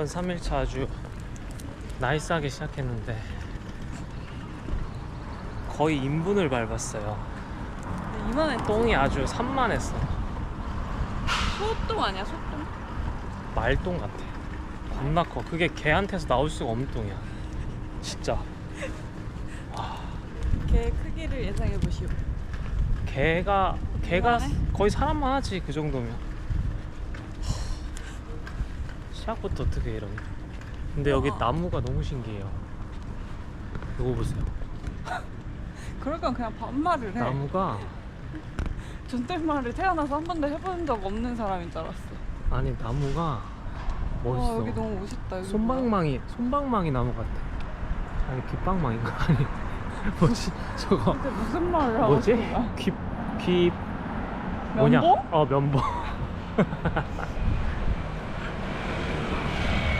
런던 3일차 아주 나이스하게 시작했는데 거의 인분을 밟았어요. 이만해. 똥이 아주 산만했어. 소똥 아니야 소똥? 말똥 같아. 겁나 커. 그게 개한테서 나올 수가 없는 똥이야. 진짜. 개 크기를 예상해 보시오. 개가 개가? 거의 사람만 하지 그 정도면. 시작부터 어떻게 이러니? 근데 여기 우와. 나무가 너무 신기해요. 이거 보세요. 그럴 건 그냥 반말을 해. 나무가 존댓말을 태어나서 한 번도 해본 적 없는 사람인 줄 알았어. 아니 나무가 멋있어. 와 여기 너무 멋있다. 여기 손방망이 손방망이 나무 같아. 아니 귓방망인가 아니 뭐지 저거 근데 무슨 말을 하고 뭐지? 있는 거야? 귀귀 뭐냐? 면봉? 어 면봉.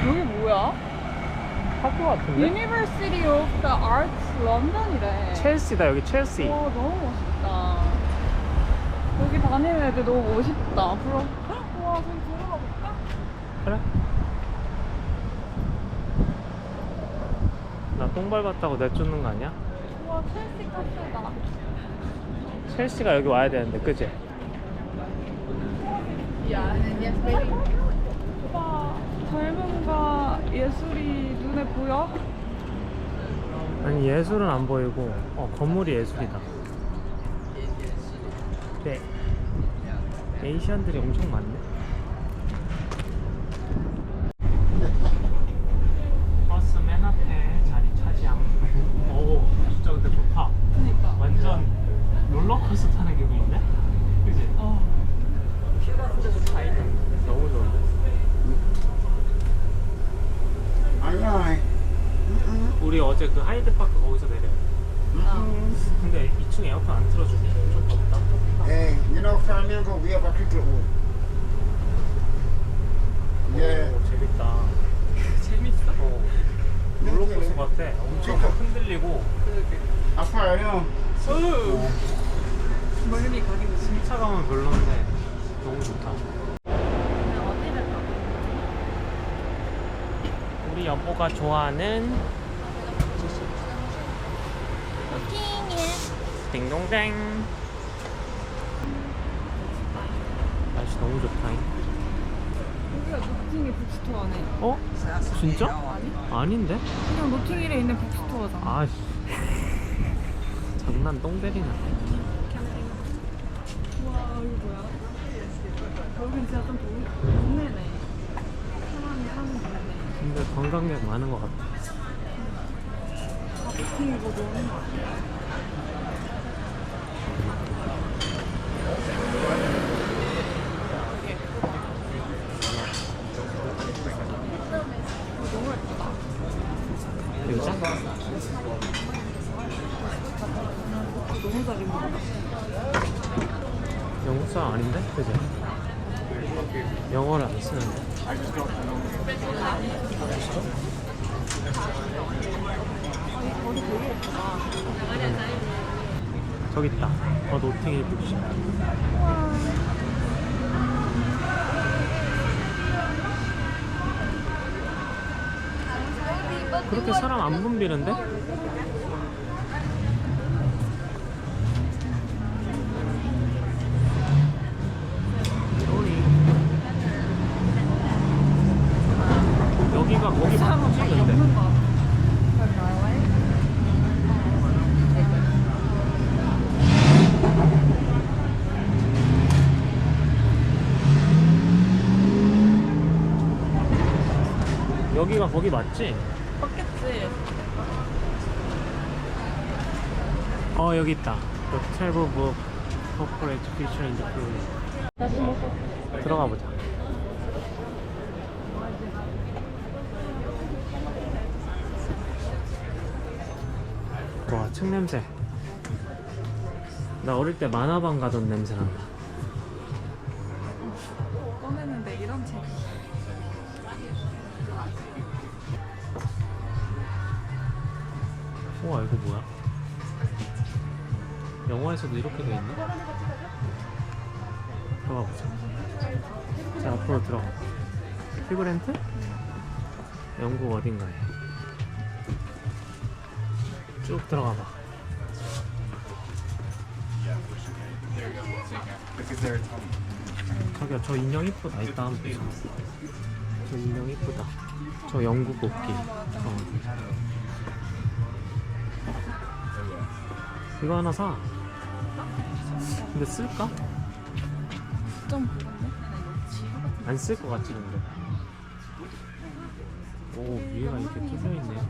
여기 뭐야? 학교 같은데? University of the Arts 런던이래. 첼시다 여기 첼시. 와 너무 멋있다. 여기 다니는 애들 너무 멋있다. 부러. 와 저기 들어가 볼까? 그래? 나 똥 밟았다고 내쫓는 거 아니야? 와 첼시 카페다. 첼시가 여기 와야 되는데 그지? 오빠 젊음과 예술이 눈에 보여? 아니 예술은 안 보이고 어 건물이 예술이다. 네. 에이시안들이 엄청 많네. 버스 맨 앞에 자리 차지함. 오 진짜 근데 좋다. 그니까. 완전 롤러코스터 타는 기분인데? 그지? 어. 뷰가 진짜 좋다 이제. 너무 좋은데? 아니야. 어제 그 하이드파크 거기서 내려. 근데 2층 에어컨 안 틀어주니? 좀 덥다. Hey, you know Flamengo, we have a cricket room. Yeah. 오, 재밌다. 재밌어? 어. 롤러코스터 같아. 엄청 막 흔들리고 아파요. 멀리 가긴 무슨. 승차감은 별론데 너무 좋다. 그냥 어디를 가? 우리 여보가 좋아하는 딩동댕 날씨 너무 좋다. 여기가 노팅힐 북스토어네. 어? 진짜? 아니? 아닌데? 그냥 노팅힐에 있는 북스토어잖아. 아씨 장난 똥 때리네. 와 여기 뭐야? 여긴 진짜 좀 동- 동네네. 사람이 사는 동네. 근데 관광객 많은 것 같아. 다 노팅힐 보고 오는 거 같아. 너무 예쁘다. 여자? 너무 잘 입는다. 영국 사람 아닌데? 그지? 영어를 안 쓰는데. 머리 되게 예쁘다. 저기 있다. 어, 노팅힐 뷰시. 그렇게 사람 안 붐비는데? 맞지? 맞겠지? 어 여기 있다. The Travel Book Corporate Feature in the Field. 다시 먹어. 들어가 보자. 와, 층 냄새. 나 어릴 때 만화방 가던 냄새 난다. 이거 뭐야? 영화에서도 이렇게 돼 있네? 들어가 보자. 자 앞으로 들어가. 피그랜트? 영국 어딘가에. 쭉 들어가 봐. 저기야 저 인형 이쁘다. 이따 한번 보자. 저 인형 이쁘다. 저 영국 옷기. 이거 하나 사. 근데 쓸까? 좀 그런데? 안쓸 것 같지 근데. 오 위에가 이렇게 뚫려 있네.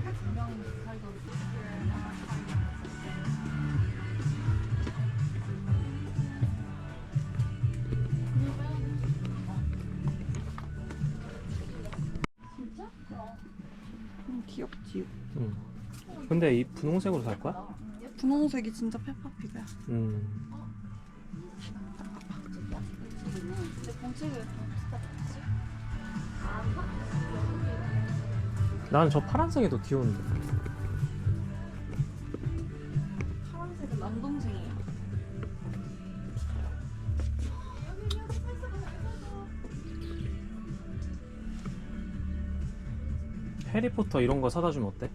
음, 귀엽지. 응. 근데 이 분홍색으로 살 거야? 분홍색이 진짜 페퍼피그야. 음. 나는 저 파란색이 더 귀여운데. 파란색은 남동생이야. 해리포터 이런 거 사다 주면 어때?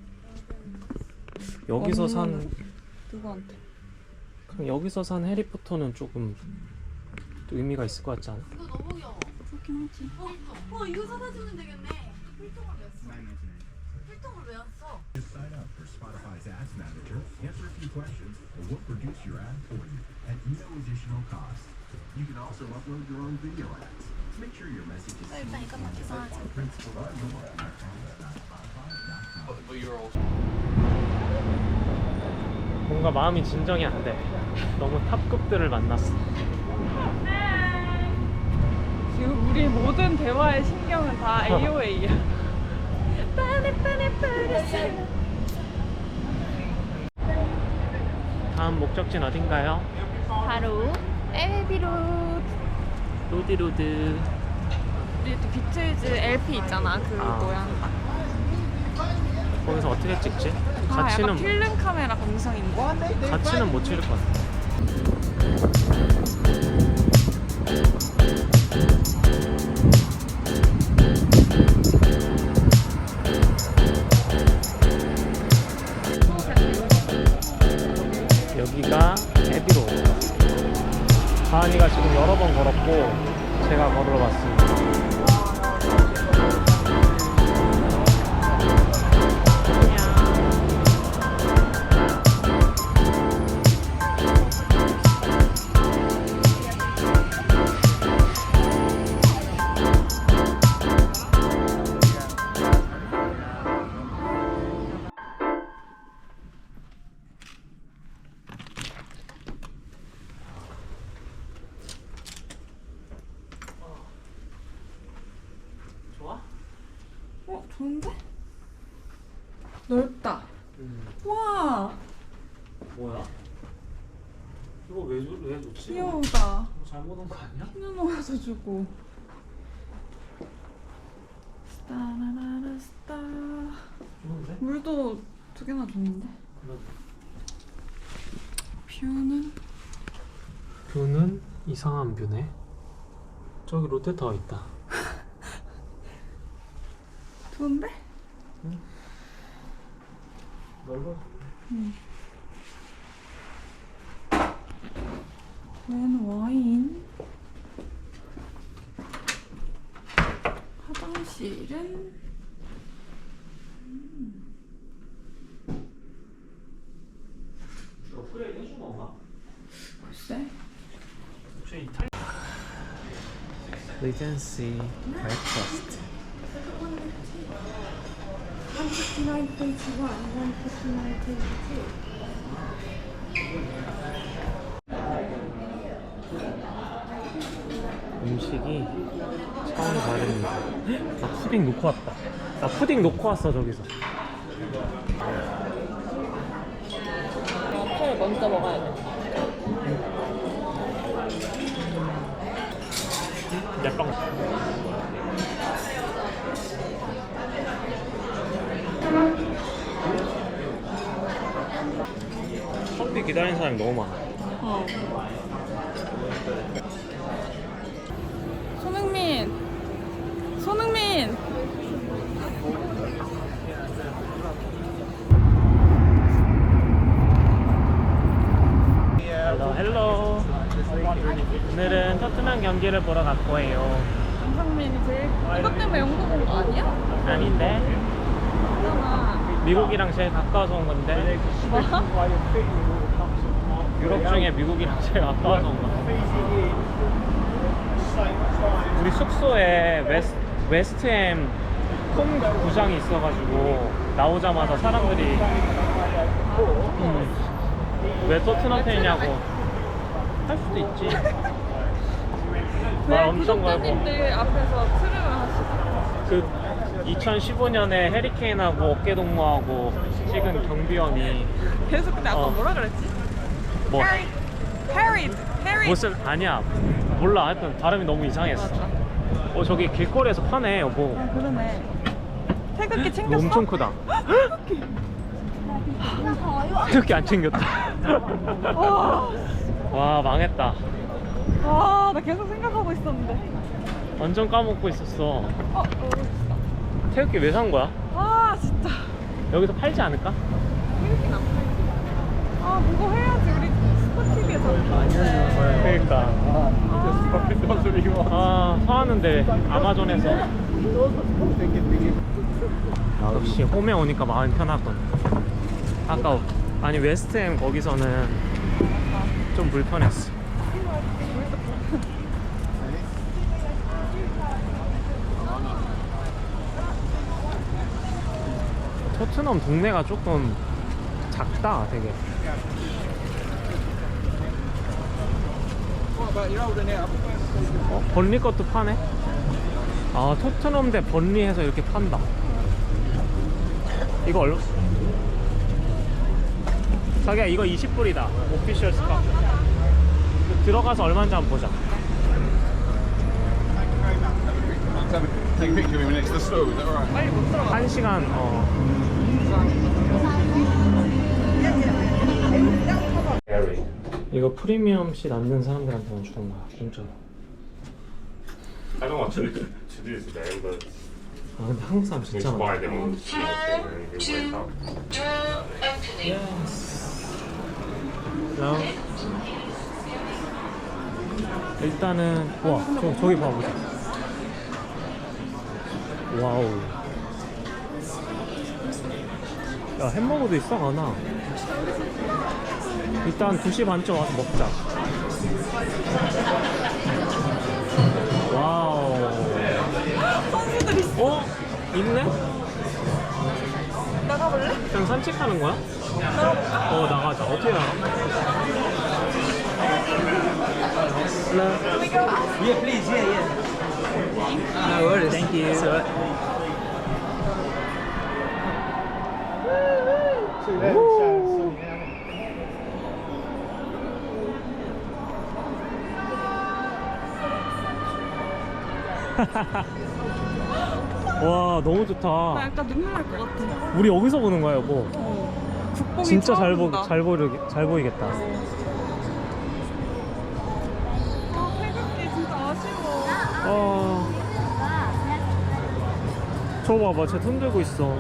여기서 산 음. 누구한테? 그냥 여기서 산 해리포터는 조금 또 의미가 있을 것 같지 않아? 이거 너무 귀여워. 그렇긴 하지. 어, 어 이거 사다 주면 되겠네. 필통을 왜 써? 필통을 왜안 써? Just sign up for Spotify's Ads Manager, answer a few questions, and we'll produce your ad for you at no additional cost. You can also upload your own video ads. Make sure your message is 나 일단 이것만 계산하자. 뭔가 마음이 진정이 안 돼. 너무 탑급들을 만났어. 지금 우리 모든 대화의 신경은 다 AOA야. 다음 목적지는 어딘가요? 바로 에비로 로디로드. 우리 또 비틀즈 LP 있잖아 그 아. 모양 딱. 거기서 어떻게 찍지? 아 같이는 약간 필름 카메라 감성인데. 같이는 못 찍을 것 같아. 좋은데? 넓다. 와 뭐야? 이거 왜, 줘- 왜 좋지? 귀여우다. 이거 잘못 온 거 아니야? 튀어나와서 주고. 스타라라라 스타. 좋은데? 물도 두 개나 줬는데. 뷰는 뷰는 이상한 뷰네. 저기 롯데타워 있다. 좋은데? 넓어. 웬 와인? 화장실은 업그레이드 해준 건가? 글쎄. 혹시 이탈? 리젠시 브렉퍼스트. 159 페이지 1, 159 페이지 2. 음식이 차원이 다릅니다. 나 푸딩 놓고 왔다. 나 푸딩 놓고 왔어 저기서. 파를 먼저 먹어야 돼. 약간. 커피 기다리는 사람이 너무 많아. 어. 오늘은 토트넘 경기를 보러 갈 거예요. 강상민이 제일 이것 때문에 영국 온 거 아니야? 아닌데 맞잖아. 미국이랑 제일 가까워서 온 건데 뭐? 유럽 중에 미국이랑 제일 가까워서 온 건데 우리 숙소에 웨스, 웨스트햄 홈 구장이 있어가지고 나오자마자 사람들이 음, 왜 토트넘 팬이냐고 할 수도 있지. 왜말 엄청 걸고 구독자님들 앞에서 트름을 하시죠? 그 2015년에 해리케인하고 어깨동무하고 찍은 경비원이 계속 근데 아까 어. 뭐라 그랬지? 뭐? 해리 해리 해리. 무슨 아니야. 몰라. 하여튼 발음이 너무 이상했어. 어 저기 길거리에서 파네 여보. 아 그러네. 태극기 챙겼어? 엄청 크다. 이렇게 안 챙겼다. 와, 와 망했다 와, 나 계속 생각하고 있었는데. 완전 까먹고 있었어 어, 어, 있다. 태극기 왜 산 거야? 아, 진짜. 여기서 팔지 않을까? 태극기 안 팔지. 아, 그거 해야지. 우리 스포티비에 잡는데. 그러니까 아 사왔는데 아마존에서 역시 홈에 오니까 마음이 편하군 아까 아니 웨스트햄 거기서는 좀 불편했어 토트넘 동네가 조금 작다 되게 어, 번리 것도 파네? 아, 토트넘 대 번리해서 이렇게 판다. 이거 얼마? 자기야, 이거 20불이다. 오피셜 스카. 들어가서 얼마인지 한번 보자. 빨리 못 들어가. 한 시간, 어. 이거 프리미엄 시 남는 사람들한테만 주는 거야, 공짜로. I don't want to, to do this today, but 아, 근데 한국 사람 진짜 많아. them on the cheap and then we wake up. Yes. Hello. 일단은 와, 저, 저기 봐보자. 와우. 야, 햄버거도 있어, 가나? 일단 2시 반쯤 와서 먹자. 와우. 선수들 있어. 어? 있네? 나가볼래? 그냥 산책하는 거야? 어 나가자 어떻게 나가? Yeah, please. Yeah, yeah. No worries. Thank you. It's all right. 와 너무 나 좋다 약간 눈물 날 것 같아. 우리 여기서 보는 거야 여보 어. 국뽕이 진짜 잘, 보. 잘, 보이, 잘 보이겠다 아, 태극기 진짜 아쉬워. 어... 저 봐봐 쟤 손 들고 있어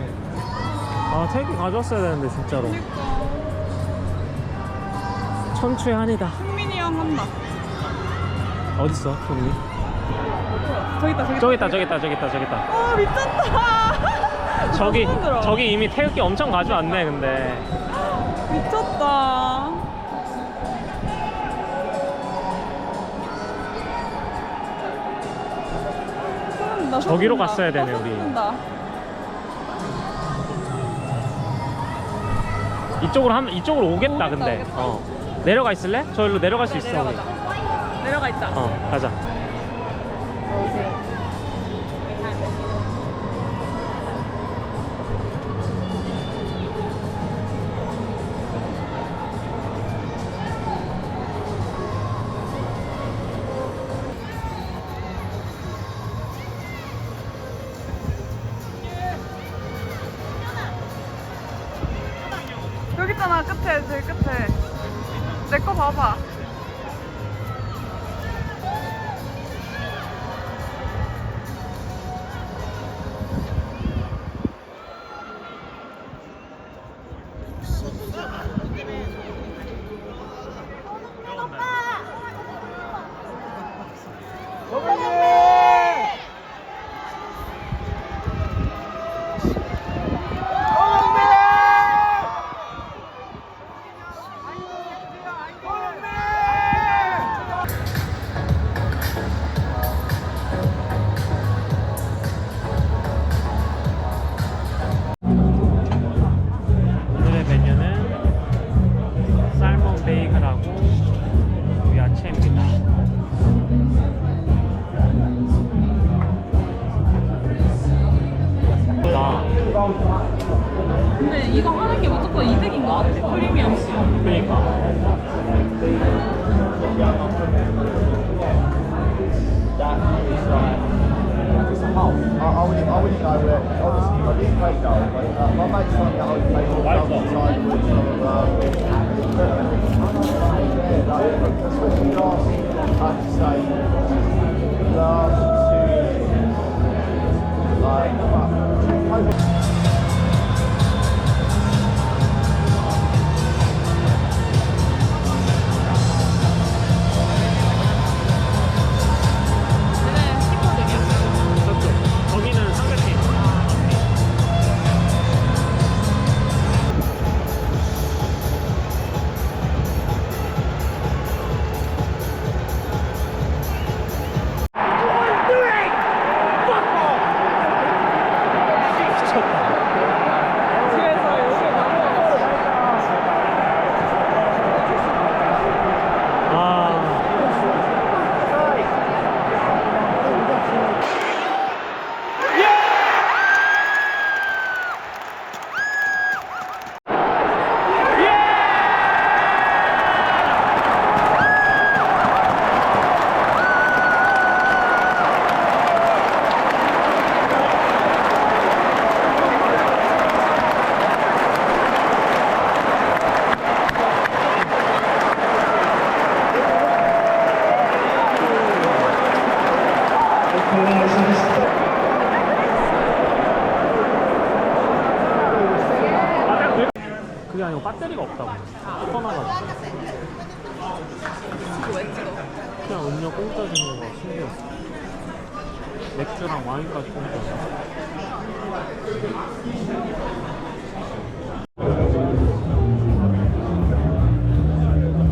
아 태기 가져왔어야 되는데 진짜로 그니까. 천추의 한이다 승민이 형 한다. 어딨어 손이? 저기 있다, 저기 있다. 저기 있다 저기 있다 저기 있다 저기 있다 아, 미쳤다. 저기 힘들어. 저기 이미 태극기 엄청 가져왔네 근데 미쳤다. 소름돋아, 저기로 소름돋아. 갔어야 되네, 아, 우리. 소름돋아. 이쪽으로 한 이쪽으로 오겠다 오겠다, 근데 오겠다. 어 내려가 있을래? 저기로 내려갈 수 있어 내려가자. 내려가 있자. 어 가자 여기 있잖아, 끝에, 제일 끝에. 내 거 봐봐.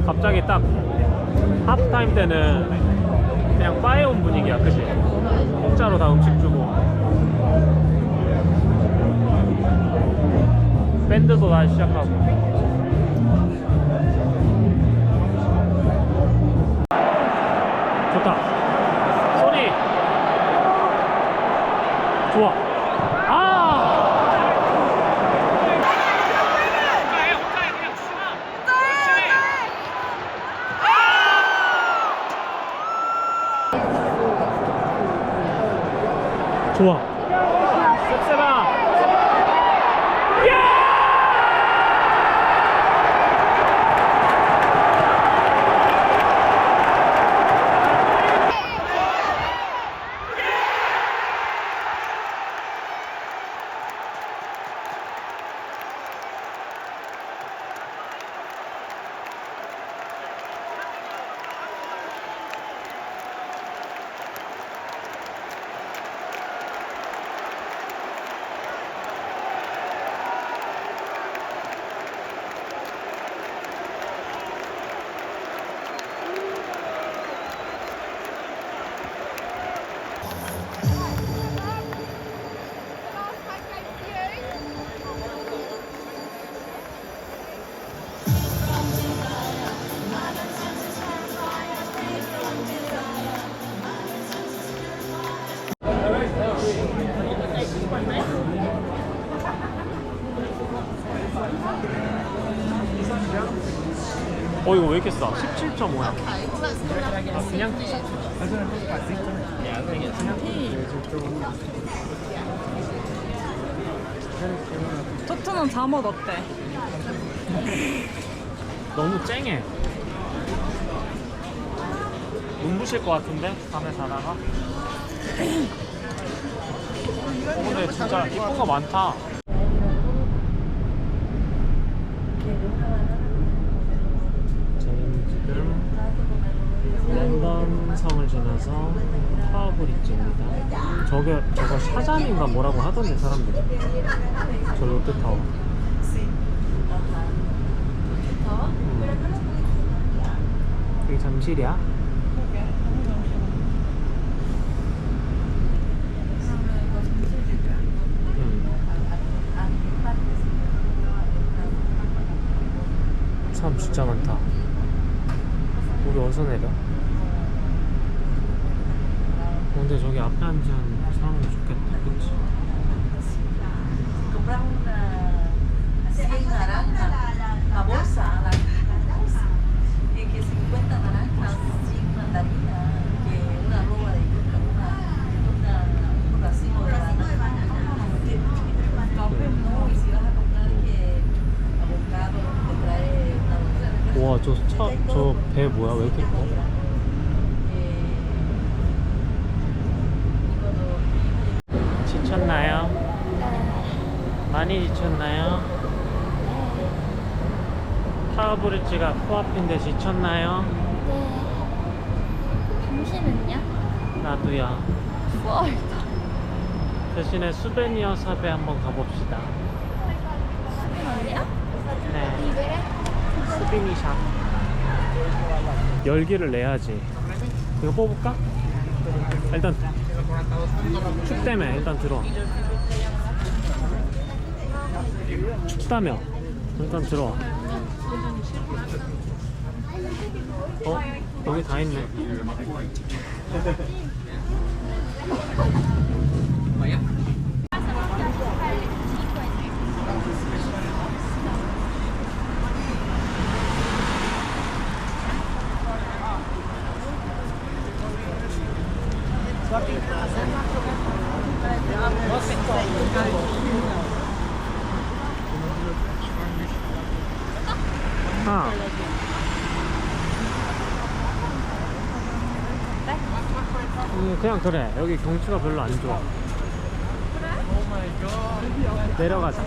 갑자기 딱 하프타임 때는 그냥 바에 온 분위기야 그치? 공짜로 다 음식 주고. 밴드도 다시 시작하고. 좋다. 소리. 좋아 좋아 왜 이렇게 싸? 17.5야 아 그냥 토트넘 잠옷 어때? 너무 쨍해 눈부실 것 같은데? 밤에 자다가 어, 근데 진짜 이쁜 거 많다 한성을 지나서 타워브리지입니다. 저게 저거 샤잔인가 뭐라고 하던데 사람들이. 저 롯데타워. 음. 여기 잠실이야? 음. 사람 진짜 많다. 우리 어디서 내려? 근데 저기 앞에 앉은 사람은 좋겠다, 그치? comprar una 100 naranjas, la bolsa, la y que 50 naranjas, 100 mandarinas, que una roba de yuca, una, una, un racimo de banana. No, y si vas a comprar que avocado, te trae una docena. 와, 저 차, 저 배 뭐야? 왜 이렇게 커? Eh, y cuando 지쳤나요? 많이 지쳤나요? 타워브리지가 코앞인데 지쳤나요? 네. 당신은요? 나도야. 추워있다. 대신에 수베니어 샵에 한번 가봅시다. 어디요? 네. 수빈이 샵. 열기를 내야지. 이거 뽑을까? 일단 춥다며 일단 들어와. 춥다며 일단 들어와. 어? 여기 다 있네. 아. 음, 그냥 그래. 여기 경치가 별로 안 좋아. 내려가자.